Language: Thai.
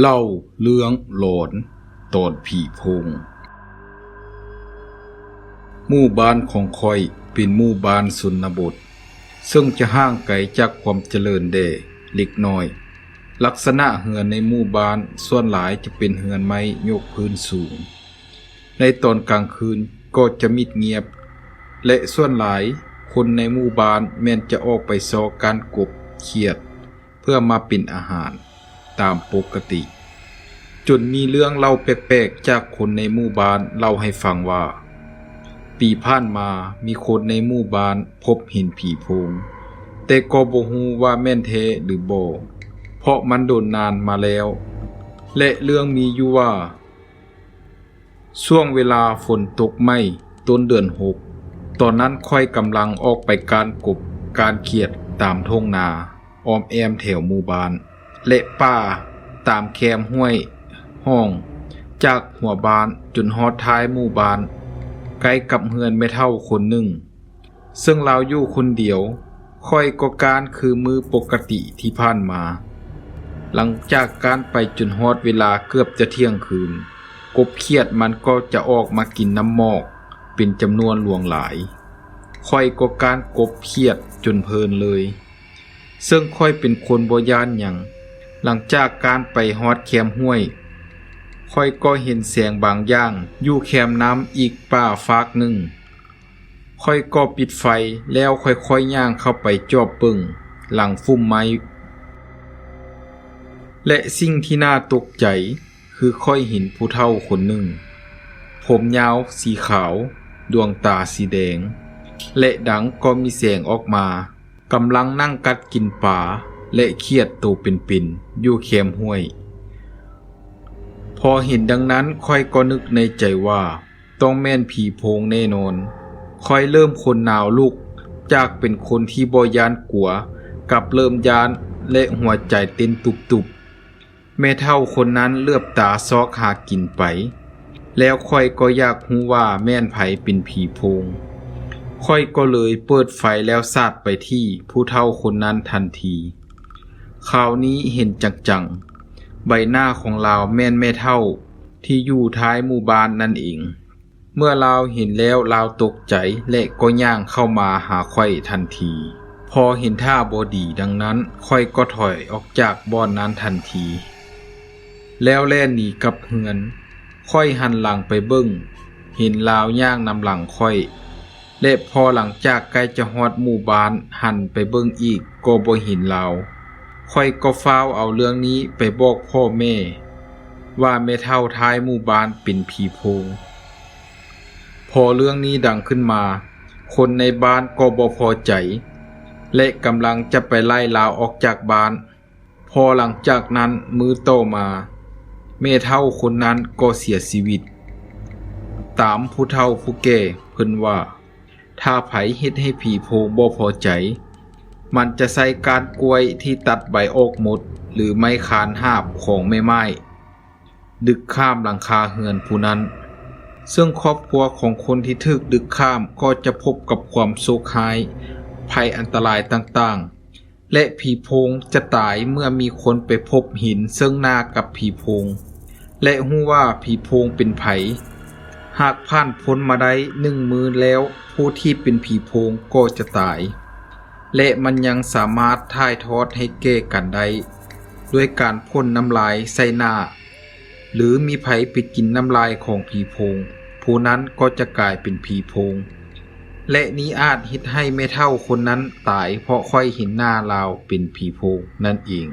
เล่าเรื่องหลอนตอนผีพง หมู่บ้านของคอยเป็นหมู่บ้านสุนบท ซึ่งจะห่างไกลจากความเจริญเดเล็กน้อย ลักษณะเฮือนในหมู่บ้านส่วนหลายจะเป็นเฮือนไม้ยกพื้นสูง ในตอนกลางคืนก็จะมิดเงียบ และส่วนหลายคนในหมู่บ้านแม้นจะออกไปซอการกบเขียด เพื่อมาเป็นอาหาร ตามปกติ จนมีเรื่องเล่าแปลกๆจากคนในหมู่บ้านเล่าให้ฟังว่า ปีผ่านมามีคนในหมู่บ้านพบเห็นผีโพงแต่ก็บ่ฮู้ว่าแม่นแท้หรือบ่เพราะมันโดนนานมาแล้ว และเรื่องมีอยู่ว่าช่วงเวลาฝนตกไม่ต้นเดือนหก ตอนนั้นค่อยกำลังออกไปการกบการเขียดตามทงนา ออมแอมแถวหมู่บ้าน และป่า ตามแคมห้วยห้อง จากหัวบานจนฮอดท้ายหมู่บาน ใกล้กับเฮือนไม่เท่าคนหนึ่ง ซึ่งเราอยู่คนเดียว ค่อยก็การคือมือปกติที่ผ่านมา หลังจากการไปจนฮอดเวลาเกือบจะเที่ยงคืน กบเขียดมันก็จะออกมากินน้ำหมอก เป็นจำนวนหลวงหลายค่อยก็การกบเขียดจนเพลินเลย ซึ่งค่อยเป็นคนบยานอย่าง หลังจากการไปฮอดแคมห้วยค่อยก็เห็นแสงบางอย่างอยู่แคมน้ำอีกป่าฟากหนึ่ง ค่อยก็ปิดไฟแล้วค่อยๆยย่างเข้าไปจอบปึ่งหลังฟุ่มไม้ และสิ่งที่น่าตกใจคือค่อยเห็นผู้เฒ่าคนหนึ่ง ผมยาวสีขาว ดวงตาสีแดง และดังก็มีเสียงออกมากำลังนั่งกัดกินปลา และเครียดตัวเป็นอยู่เข็มห้วย พอเห็นดังนั้นค่อยก็นึกในใจว่า ต้องแม่นผีโพงแน่นอนค่อยเริ่มคนหนาวลุก จากเป็นคนที่บอยานกลัวกับเริ่มยานและหัวใจเต้นตุบๆแม่เท่าคนนั้นเลือบตาซอกหากินไป แล้วค่อยก็อยากรู้ว่าแม่นไผเป็นผีโพงค่อยก็เลยเปิดไฟแล้วสาดไปที่ผู้เฒ่าคนนั้นทันที คราวนี้เห็นจังๆ ใบหน้าของลาวแม่นแม่เท่า ที่อยู่ท้ายหมู่บ้านนั่นเอง เมื่อลาวเห็นแล้วลาวตกใจและก็ย่างเข้ามาหาค่อยทันที พอเห็นท่าบอดีดังนั้นค่อยก็ถอยออกจากบ่อนนั้นทันที แล้วแล่นหนีกับเฮือนค่อยหันหลังไปเบิ้งเห็นลาวย่างนำหลังค่อยและพอหลังจากใกล้จะฮอดหมู่บ้านหันไปเบิ้งอีกก็บ่เห็นลาว ค่อยก็ฟ้าวเอาเรื่องนี้ไปบอกพ่อแม่ ว่าแม่เท่าท้ายหมู่บ้านเป็นผีโพง พอเรื่องนี้ดังขึ้นมา คนในบ้านก็บ่พอใจ และกำลังจะไปไล่ลาวออกจากบ้าน พอหลังจากนั้นมือโตมาแม่เท่าคนนั้นก็เสียชีวิต ตามผู้เฒ่าผู้แก่เพิ่นว่า ถ้าไผเฮ็ดให้ผีโพงบ่พอใจ มันจะใส่การกล้วยที่ตัดใบออกหมด หรือไม้คานหาบของแม่ไม้ ดึกข้ามหลังคาเฮือนผู้นั้น ซึ่งครอบครัวของคนที่ถึกดึกข้ามก็จะพบกับความโศกหาย ภัยอันตรายต่างๆ และผีพงจะตายเมื่อมีคนไปพบหินซึ่งหน้ากับผีพง และหู้ว่าผีพงเป็นไผหากผ่านพ้นมาได้หนึ่งมือแล้วผู้ที่เป็นผีโพงก็จะตาย และมันยังสามารถถ่ายทอดให้แก้กันได้ด้วยการพ่นน้ำลายใส่หน้า หรือมีไผไปกินน้ำลายของผีโพง ผู้นั้นก็จะกลายเป็นผีโพง และนี้อาจฮิตให้ไม่เท่าคนนั้นตายเพราะค่อยเห็นหน้าลาวเป็นผีโพงนั่นเอง